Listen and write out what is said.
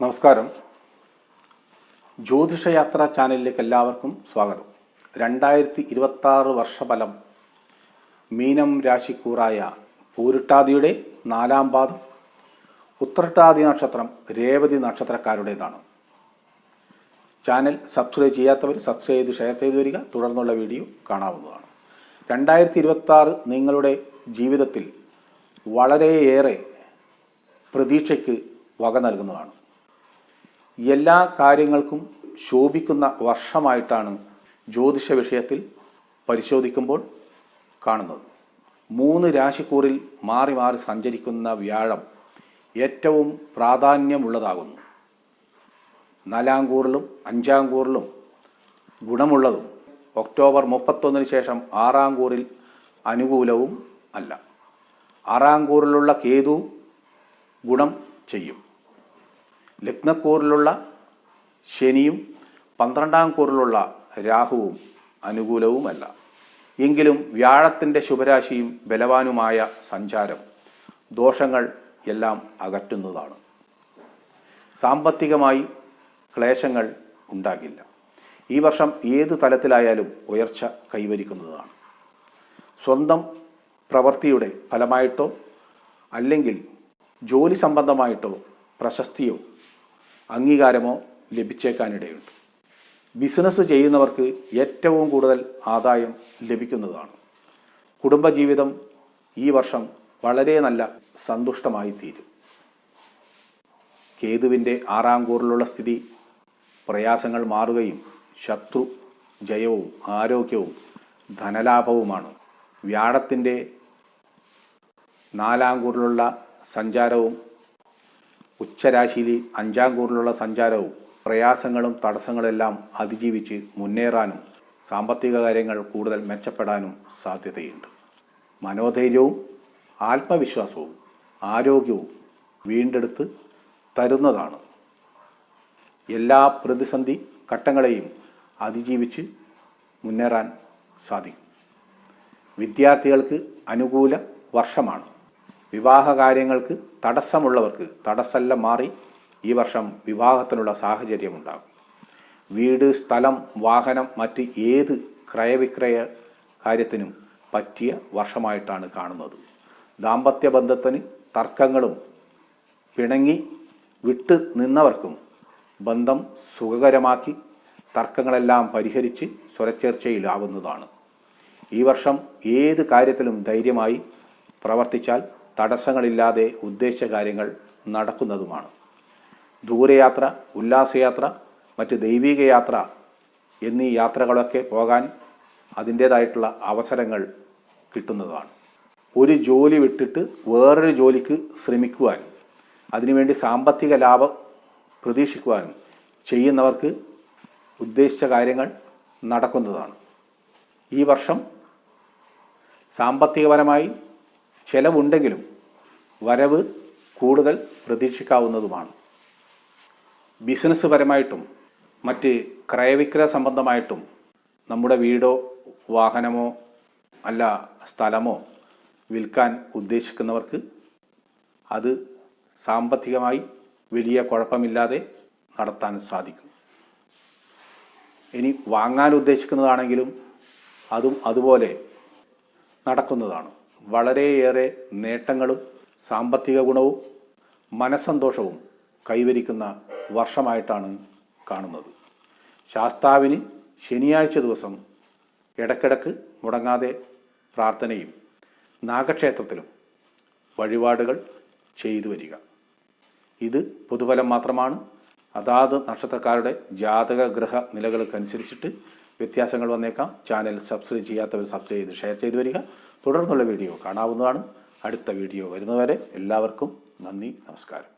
നമസ്കാരം. ജ്യോതിഷയാത്ര ചാനലിലേക്ക് എല്ലാവർക്കും സ്വാഗതം. രണ്ടായിരത്തി ഇരുപത്തി ആറ് വർഷഫലം മീനം രാശിക്കൂറായ പൂരിട്ടാദിയുടെ നാലാം പാദം ഉത്രട്ടാദി നക്ഷത്രം രേവതി നക്ഷത്രക്കാരുടേതാണ്. ചാനൽ സബ്സ്ക്രൈബ് ചെയ്യാത്തവർ സബ്സ്ക്രൈബ് ചെയ്ത് ഷെയർ ചെയ്തു വരിക. തുടർന്നുള്ള വീഡിയോ കാണാവുന്നതാണ്. രണ്ടായിരത്തി ഇരുപത്തി ആറ് നിങ്ങളുടെ ജീവിതത്തിൽ വളരെയേറെ പ്രതീക്ഷയ്ക്ക് വക നൽകുന്നതാണ്. എല്ലാ കാര്യങ്ങൾക്കും ശോഭിക്കുന്ന വർഷമായിട്ടാണ് ജ്യോതിഷ വിഷയത്തിൽ പരിശോധിക്കുമ്പോൾ കാണുന്നത്. മൂന്ന് രാശിക്കൂറിൽ മാറി മാറി സഞ്ചരിക്കുന്ന വ്യാഴം ഏറ്റവും പ്രാധാന്യമുള്ളതാകുന്നു. നാലാം കൂറിലും അഞ്ചാം കൂറിലും ഗുണമുള്ളതും ഒക്ടോബർ മുപ്പത്തൊന്നിന് ശേഷം ആറാം കൂറിൽ അനുകൂലവും അല്ല. ആറാം കൂറിലുള്ള കേതു ഗുണം ചെയ്യും. ലഗ്നക്കൂറിലുള്ള ശനിയും പന്ത്രണ്ടാം കൂറിലുള്ള രാഹുവും അനുകൂലവുമല്ല. എങ്കിലും വ്യാഴത്തിന്റെ ശുഭരാശിയും ബലവാനുമായ സഞ്ചാരം ദോഷങ്ങൾ എല്ലാം അകറ്റുന്നതാണ്. സാമ്പത്തികമായി ക്ലേശങ്ങൾ ഉണ്ടാകില്ല. ഈ വർഷം ഏത് തലത്തിലായാലും ഉയർച്ച കൈവരിക്കുന്നതാണ്. സ്വന്തം പ്രവൃത്തിയുടെ ഫലമായിട്ടോ അല്ലെങ്കിൽ ജോലി സംബന്ധമായിട്ടോ പ്രശസ്തിയോ അംഗീകാരമോ ലഭിച്ചേക്കാനിടയുണ്ട്. ബിസിനസ് ചെയ്യുന്നവർക്ക് ഏറ്റവും കൂടുതൽ ആദായം ലഭിക്കുന്നതാണ്. കുടുംബജീവിതം ഈ വർഷം വളരെ നല്ല സന്തുഷ്ടമായി തീരും. കേതുവിന്റെ ആറാം കൂറിലുള്ള സ്ഥിതി പ്രയാസങ്ങൾ മാറുകയും ശത്രു ജയവും ആരോഗ്യവും ധനലാഭവുമാണ്. വ്യാഴത്തിന്റെ നാലാം കൂറിലുള്ള സഞ്ചാരവും ഉച്ചരാശിയിൽ അഞ്ചാം കൂറിലുള്ള സഞ്ചാരവും പ്രയാസങ്ങളും തടസ്സങ്ങളെല്ലാം അതിജീവിച്ച് മുന്നേറാനും സാമ്പത്തിക കാര്യങ്ങൾ കൂടുതൽ മെച്ചപ്പെടാനും സാധ്യതയുണ്ട്. മനോധൈര്യവും ആത്മവിശ്വാസവും ആരോഗ്യവും വീണ്ടെടുത്ത് തരുന്നതാണ്. എല്ലാ പ്രതിസന്ധി ഘട്ടങ്ങളെയും അതിജീവിച്ച് മുന്നേറാൻ സാധിക്കും. വിദ്യാർത്ഥികൾക്ക് അനുകൂല വർഷമാണ്. വിവാഹ കാര്യങ്ങൾക്ക് തടസ്സമുള്ളവർക്ക് തടസ്സമെല്ലാം മാറി ഈ വർഷം വിവാഹത്തിനുള്ള സാഹചര്യമുണ്ടാകും. വീട് സ്ഥലം വാഹനം മറ്റ് ഏത് ക്രയവിക്രയ കാര്യത്തിനും പറ്റിയ വർഷമായിട്ടാണ് കാണുന്നത്. ദാമ്പത്യ ബന്ധത്തിന് തർക്കങ്ങളും പിണങ്ങി വിട്ട് നിന്നവർക്കും ബന്ധം സുഖകരമാക്കി തർക്കങ്ങളെല്ലാം പരിഹരിച്ച് സ്വരച്ചേർച്ചയിലാവുന്നതാണ്. ഈ വർഷം ഏത് കാര്യത്തിലും ധൈര്യമായി പ്രവർത്തിച്ചാൽ തടസ്സങ്ങളില്ലാതെ ഉദ്ദേശ കാര്യങ്ങൾ നടക്കുന്നതുമാണ്. ദൂരയാത്ര ഉല്ലാസയാത്ര മറ്റ് ദൈവിക യാത്ര എന്നീ യാത്രകളൊക്കെ പോകാൻ അതിന്റേതായിട്ടുള്ള അവസരങ്ങൾ കിട്ടുന്നതാണ്. ഒരു ജോലി വിട്ടിട്ട് വേറൊരു ജോലിക്ക് ശ്രമിക്കുവാനും അതിനുവേണ്ടി സാമ്പത്തിക ലാഭം പ്രതീക്ഷിക്കുവാനും ചെയ്യുന്നവർക്ക് ഉദ്ദേശിച്ച കാര്യങ്ങൾ നടക്കുന്നതാണ്. ഈ വർഷം സാമ്പത്തികപരമായി ചെലവുണ്ടെങ്കിലും വരവ് കൂടുതൽ പ്രതീക്ഷിക്കാവുന്നതുമാണ്. ബിസിനസ് പരമായിട്ടും മറ്റ് ക്രയവിക്രയ സംബന്ധമായിട്ടും നമ്മുടെ വീടോ വാഹനമോ അല്ല സ്ഥലമോ വിൽക്കാൻ ഉദ്ദേശിക്കുന്നവർക്ക് അത് സാമ്പത്തികമായി വലിയ കുഴപ്പമില്ലാതെ നടത്താൻ സാധിക്കും. ഇനി വാങ്ങാൻ ഉദ്ദേശിക്കുന്നതാണെങ്കിലും അതും അതുപോലെ നടക്കുന്നതാണ്. വളരെയേറെ നേട്ടങ്ങളും സാമ്പത്തിക ഗുണവും മനസ്സന്തോഷവും കൈവരിക്കുന്ന വർഷമായിട്ടാണ് കാണുന്നത്. ശാസ്താവിന് ശനിയാഴ്ച ദിവസം ഇടക്കിടക്ക് മുടങ്ങാതെ പ്രാർത്ഥനയും നാഗക്ഷേത്രത്തിലും വഴിപാടുകൾ ചെയ്തു വരിക. ഇത് പൊതുഫലം മാത്രമാണ്. അതാത് നക്ഷത്രക്കാരുടെ ജാതക ഗ്രഹ നിലകൾക്കനുസരിച്ചിട്ട് വ്യത്യാസങ്ങൾ വന്നേക്കാം. ചാനൽ സബ്സ്ക്രൈബ് ചെയ്യാത്തവർ സബ്സ്ക്രൈബ് ചെയ്ത് ഷെയർ ചെയ്തു വരിക. തുടർന്നുള്ള വീഡിയോ കാണാവുന്നതാണ്. അടുത്ത വീഡിയോ വരുന്നവരെ എല്ലാവർക്കും നന്ദി നമസ്കാരം.